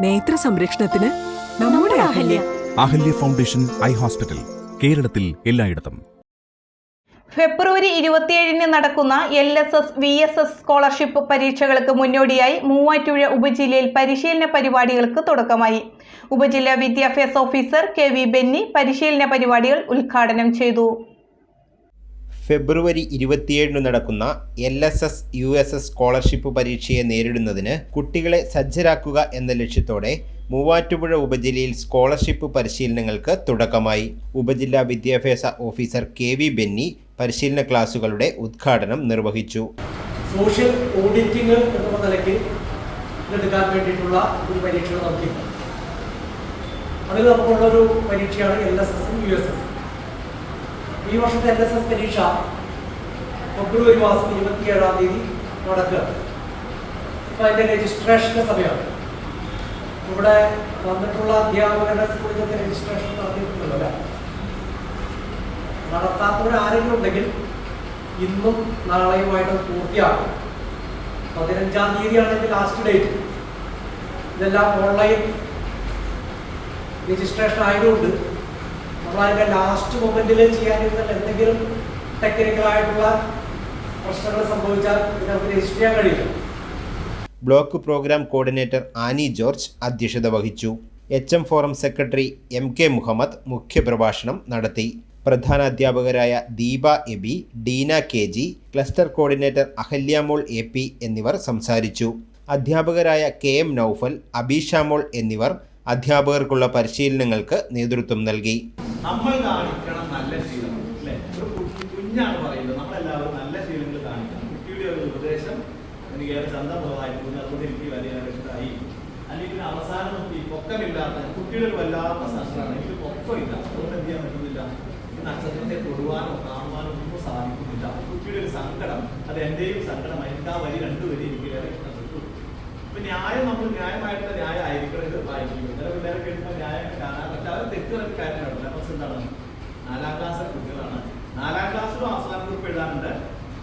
നേത്ര സംരക്ഷണത്തിന് നമ്മുടെ Ahalya. Ahalya foundation eye hospital കേരളത്തിൽ എല്ലായിടത്തും. ഫെബ്രുവരി ഇരുപത്തിയേഴിന് നടക്കുന്ന L S S V S S scholarship പരീക്ഷകൾക്ക് മുന്നോടിയായി മൂവാറ്റുപുഴ ഉപജില്ലയിൽ പരിശീലന പരിപാടികൾക്ക് തുടക്കമായി. ഉപജില്ലാ വിദ്യാഭ്യാസ ഓഫീസർ കെ വി ബെന്നി പരിശീലന പരിപാടികൾ ഉദ്ഘാടനം ചെയ്തു. ഫെബ്രുവരി ഇരുപത്തിയേഴിന് നടക്കുന്ന L S S U S S scholarship പരീക്ഷയെ നേരിടുന്നതിന് കുട്ടികളെ സജ്ജരാക്കുക എന്ന ലക്ഷ്യത്തോടെ മൂവാറ്റുപുഴ ഉപജില്ലയിൽ സ്കോളർഷിപ്പ് പരിശീലനങ്ങൾക്ക് തുടക്കമായി. ഉപജില്ലാ വിദ്യാഭ്യാസ ഓഫീസർ കെ വി ബെന്നി പരിശീലന ക്ലാസുകളുടെ ഉദ്ഘാടനം നിർവഹിച്ചു. സോഷ്യൽ ഓഡിറ്റിംഗ് എന്നുള്ള നിലയ്ക്ക് എടുക്കാൻ വേണ്ടിയിട്ടുള്ള ഒരു പരീക്ഷ നടത്തിയിട്ടുണ്ട്. അതിൽ നമുക്കുള്ളൊരു പരീക്ഷയാണ് എൽ എസ് എസും യു എസ് എസും. ഈ വർഷത്തെ എൻ എസ് എസ് പരീക്ഷ ഫെബ്രുവരി മാസം ഇരുപത്തിയേഴാം തീയതി നടക്കുക. അപ്പോൾ അതിന്റെ രജിസ്ട്രേഷന്റെ സമയമാണ്. ഇവിടെ വന്നിട്ടുള്ള അധ്യാപകരുടെ സ്കൂളിലൊക്കെ രജിസ്ട്രേഷൻ നടത്തിയിട്ടുണ്ടല്ലോ നടത്താത്തവർ ആരെങ്കിലും ഉണ്ടെങ്കിൽ ഇന്നും നാളെയുമായിട്ട് പൂർത്തിയാക്കും. പതിനഞ്ചാം തീയതിയാണ് എന്റെ ലാസ്റ്റ് ഡേറ്റ് ഇതെല്ലാം ഓൺലൈൻ രജിസ്ട്രേഷൻ ആയതുകൊണ്ട് നമ്മളതിന്റെ ലാസ്റ്റ് മൊമെന്റിൽ ചെയ്യാനിരുന്ന എന്തെങ്കിലും ടെക്നിക്കലായിട്ടുള്ള പ്രശ്നങ്ങൾ സംഭവിച്ചാൽ ഇത് നമുക്ക് രജിസ്റ്റർ ചെയ്യാൻ കഴിയില്ല. Block programme coordinator Annie George അധ്യക്ഷത വഹിച്ചു. H M forum secretary M K Muhammad മുഖ്യപ്രഭാഷണം നടത്തി. പ്രധാന അധ്യാപകരായ Deepa Aby Deena K G cluster coordinator Ahalyamol A P എന്നിവർ സംസാരിച്ചു. അധ്യാപകരായ കെ എം നൌഫൽ അബീഷാമോൾ എന്നിവർ അധ്യാപകർക്കുള്ള പരിശീലനങ്ങൾക്ക് നേതൃത്വം നൽകി. നമ്മൾ കാണിക്കണം നല്ല ശീലം. അല്ലെ? ഒരു കുട്ടി കുഞ്ഞാണ് പറയുന്നത്. നമ്മളെല്ലാവരും നല്ല ശീലങ്ങൾ കാണിക്കണം. കുട്ടിയുടെ ഒരു ഉപദേശം എനിക്ക് ഏറെ ചന്തമുള്ളതായിരുന്നു അതുകൊണ്ട് എനിക്ക് വലിയ ഇഷ്ടമായി അല്ലെങ്കിൽ അവസാനം നോക്കി പൊക്കമില്ലാത്ത കുട്ടിയുടെ ഒരു വല്ലാത്ത സംഘമാണ് എനിക്ക് പൊക്കമില്ല. അതുകൊണ്ട് എന്ത് ചെയ്യാൻ പറ്റുന്നില്ല? നക്ഷത്രത്തെ തൊടുവാനോ കാണുവാനോ ഒന്നും സാധിക്കുന്നില്ല. കുട്ടിയുടെ ഒരു സങ്കടം അത് എന്റെയും സങ്കടമായി. എനിക്ക് ആ വരി രണ്ടു വരി എനിക്ക് വേറെ ഇഷ്ടപ്പെട്ടു. ഇപ്പൊ ന്യായം നമ്മൾ ന്യായമായിട്ടുള്ള ന്യായം ആയിരിക്കണം ഇത് വായിക്കുന്നത് ചില പിള്ളേരെ കേൾക്കുമ്പോൾ ന്യായം കാണാൻ പറ്റാതെ തെറ്റുകൾ പക്ഷെ എന്താണ് നാലാം ക്ലാസ്സിലെ കുട്ടികളാണ്. നാലാം ക്ലാസ്സിലും ആസ്വാദന കുറിപ്പ് എഴുതാനുണ്ട്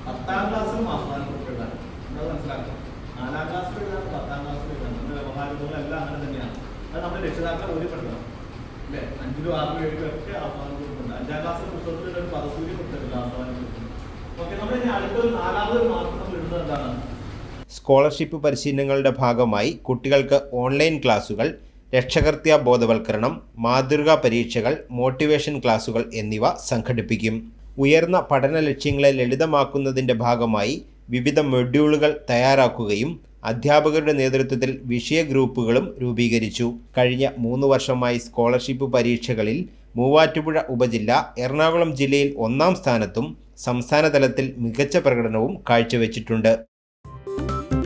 പത്താം ക്ലാസ്സിലും ആസ്വാദന കുറിപ്പ് എഴുതാനുണ്ട് നമ്മൾ മനസ്സിലാക്കണം നാലാം ക്ലാസ്സിൽ എഴുതാറ് പത്താം ക്ലാസ്സിൽ എഴുതാനും നമ്മുടെ വ്യവഹാരങ്ങളും എല്ലാം അങ്ങനെ തന്നെയാണ്. അത് നമ്മുടെ രക്ഷിതാക്കൾ ബോധ്യപ്പെടുത്തണം അല്ലേ? അഞ്ചിലും ആറിലും ഏഴിലും ഒക്കെ ആസ്വാദന കുറിപ്പുണ്ട് അഞ്ചാം ക്ലാസ്സിലെ പുസ്തകത്തിൽ ഒരു പദസൂര്യ പുസ്തകമില്ല ആസ്വാദന ഗ്രൂപ്പ് ഓക്കെ നമ്മൾ ഇനി അടുത്തൊരു നാലാമതൊരു മാർക്ക് നമ്മൾ എഴുതുന്നത് എന്താണ്? സ്കോളർഷിപ്പ് പരിശീലനങ്ങളുടെ ഭാഗമായി കുട്ടികൾക്ക് ഓൺലൈൻ ക്ലാസുകൾ രക്ഷകർത്തൃ ബോധവൽക്കരണം മാതൃകാ പരീക്ഷകൾ മോട്ടിവേഷൻ ക്ലാസുകൾ എന്നിവ സംഘടിപ്പിക്കും. ഉയർന്ന പഠന ലക്ഷ്യങ്ങളെ ലളിതമാക്കുന്നതിന്റെ ഭാഗമായി വിവിധ മൊഡ്യൂളുകൾ തയ്യാറാക്കുകയും അധ്യാപകരുടെ നേതൃത്വത്തിൽ വിഷയ ഗ്രൂപ്പുകളും രൂപീകരിച്ചു. കഴിഞ്ഞ മൂന്ന് വർഷമായി സ്കോളർഷിപ്പ് പരീക്ഷകളിൽ മൂവാറ്റുപുഴ ഉപജില്ല എറണാകുളം ജില്ലയിൽ ഒന്നാം സ്ഥാനത്തും സംസ്ഥാന തലത്തിൽ മികച്ച പ്രകടനവും കാഴ്ചവെച്ചിട്ടുണ്ട്.